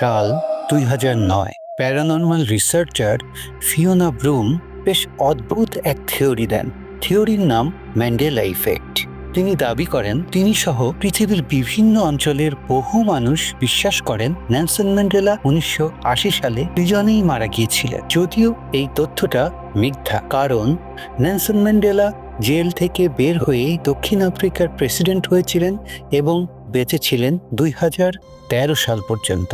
সাল দুই হাজার নয়, প্যারানর্মাল রিসার্চার ফিওনা ব্রুম বেশ অদ্ভুত এক থিওরি দেন। থিওরির নাম ম্যান্ডেলা ইফেক্ট। তিনি দাবি করেন, তিনি সহ পৃথিবীর বিভিন্ন অঞ্চলের বহু মানুষ বিশ্বাস করেন ন্যানসন ম্যান্ডেলা উনিশশো আশি সালে দুজনেই মারা গিয়েছিলেন। যদিও এই তথ্যটা মিথ্যা, কারণ ন্যানসন ম্যান্ডেলা জেল থেকে বের হয়েই দক্ষিণ আফ্রিকার প্রেসিডেন্ট হয়েছিলেন এবং বেঁচে ছিলেন দুই হাজার তেরো সাল পর্যন্ত।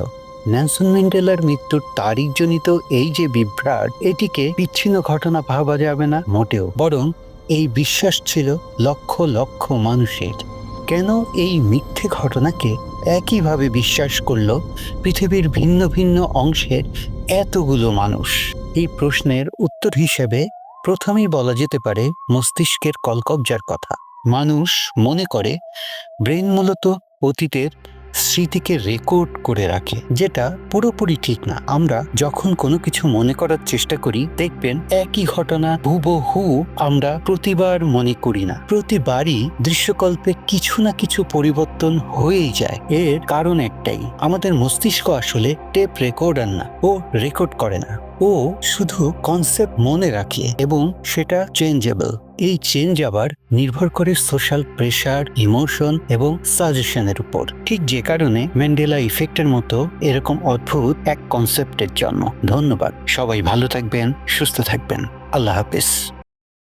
ন্যানসন ম্যান্ডেলার মৃত্যুর তারিখজনিত এই যে বিভ্রাট, এটিকে বিচ্ছিন্ন ঘটনা ভাবা যাবে না মোটেও। বরং এই বিশ্বাস ছিল লক্ষ লক্ষ মানুষের। কেন এই মিথ্যে ঘটনাকে একইভাবে বিশ্বাস করল পৃথিবীর ভিন্ন ভিন্ন অংশের এতগুলো মানুষ? এই প্রশ্নের উত্তর হিসেবে প্রথমেই বলা যেতে পারে মস্তিষ্কের কলকবজার কথা। মানুষ মনে করে, ব্রেন মূলত অতীতের স্মৃতিকে রেকর্ড করে রাখে, যেটা পুরোপুরি ঠিক না। আমরা যখন কোনো কিছু মনে করার চেষ্টা করি, দেখবেন একই ঘটনা হুবহু আমরা প্রতিবার মনে করি না। প্রতিবারই দৃশ্যকল্পে কিছু না কিছু পরিবর্তন হয়েই যায়। এর কারণ একটাই, আমাদের মস্তিষ্ক আসলে টেপ রেকর্ডার না, ও রেকর্ড করে না। ও শুধু কনসেপ্ট মনে রাখে এবং সেটা চেঞ্জেবল এই চেঞ্জ আবার নির্ভর করে সোশ্যাল প্রেশার ইমোশন এবং সাজেশনের উপর। ঠিক যে কারণে ম্যান্ডেলা ইফেক্টের মতো এরকম অদ্ভুত এক কনসেপ্টের জন্য ধন্যবাদ। সবাই ভালো থাকবেন, সুস্থ থাকবেন। আল্লাহ হাফিজ।